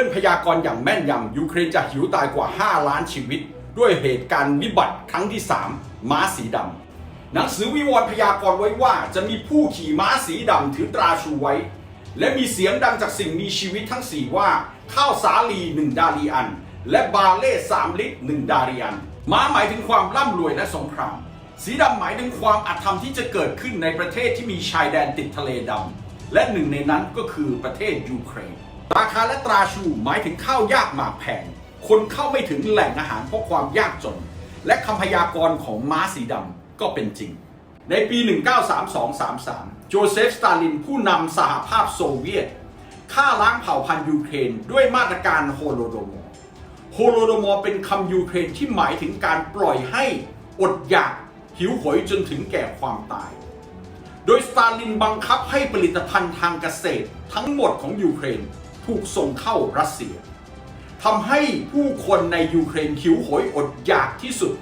บิลพยากรณ์อย่างแม่นยำยูเครนจะหิวตายกว่า 5 ล้านชีวิต ด้วยเหตุการณ์วิบัติครั้งที่ 3 ม้าสีดำหนังสือวิวรณ์พยากรณ์ไว้ว่าจะมีผู้ขี่ม้าสีดำถือตราชูไว้ และมีเสียงดังจากสิ่งมีชีวิตทั้ง4ว่า ข้าวสาลีหนึ่งดารีอัน และบาเล่สามลิตรหนึ่งดารีอันม้าหมายถึงความร่ำรวยและสงคราม สีดำหมายถึงความอาธรรมที่จะเกิดขึ้นในประเทศที่มีชายแดนติดทะเลดำและหนึ่งในนั้นก็คือประเทศยูเครน ราคาและตราชูหมายถึงข้าวยากหมากแพง คนเข้าไม่ถึงแหล่งอาหารเพราะความยากจน และคำพยากรณ์ของม้าสีดำก็เป็นจริง ในปี 1932-33 โจเซฟ สตาลินผู้นำสหภาพโซเวียตฆ่าล้างเผ่าพันธุ์ยูเครน ด้วยมาตรการโฮโลโดมอร์โฮโลโดมอร์เป็นคำยูเครนที่หมายถึงการปล่อยให้อดอยากหิวโหยจนถึงแก่ความตาย โดยสตาลินบังคับให้ผลิตภัณฑ์ทางเกษตรทั้งหมดของยูเครน ถูกส่งเข้ารัสเซียทำให้ผู้คนในยูเครนหิวโหยอดอยากที่สุด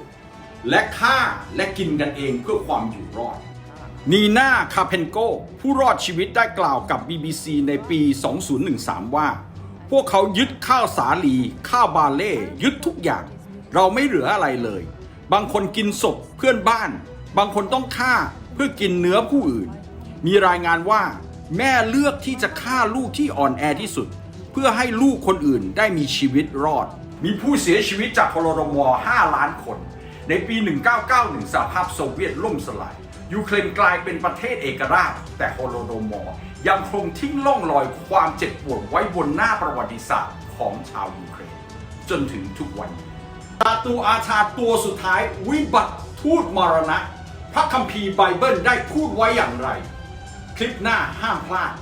และฆ่าและกินกันเองเพื่อความอยู่รอด นีน่าคาเพนโก ผู้รอดชีวิตได้กล่าวกับ BBC ในปี 2013 ว่า พวกเขายึดข้าวสาลี ข้าวบาเล่ ยึดทุกอย่าง เราไม่เหลืออะไรเลย บางคนกินศพเพื่อนบ้าน บางคนต้องฆ่าเพื่อกินเนื้อผู้อื่น มีรายงานว่า แม่เลือกที่จะฆ่าลูกที่อ่อนแอที่สุด เพื่อให้ลูกคนอื่นได้มีชีวิตรอด มีผู้เสียชีวิตจากโฮโลโดมอร์5ล้านคน ในปี 1991สหภาพโซเวียตล่มสลาย ยูเครนกลายเป็นประเทศเอกราช แต่โฮโลโดมอร์ยังคงทิ้งล่องรอยความเจ็บปวดไว้บนหน้าประวัติศาสตร์ของชาวยูเครน จนถึงทุกวันนี้ตาตูอาชาตัวสุดท้ายวิบัติทูตมรณะ พระคัมภีร์ไบเบิลได้พูดไว้อย่างไร คลิปหน้าห้ามพลาด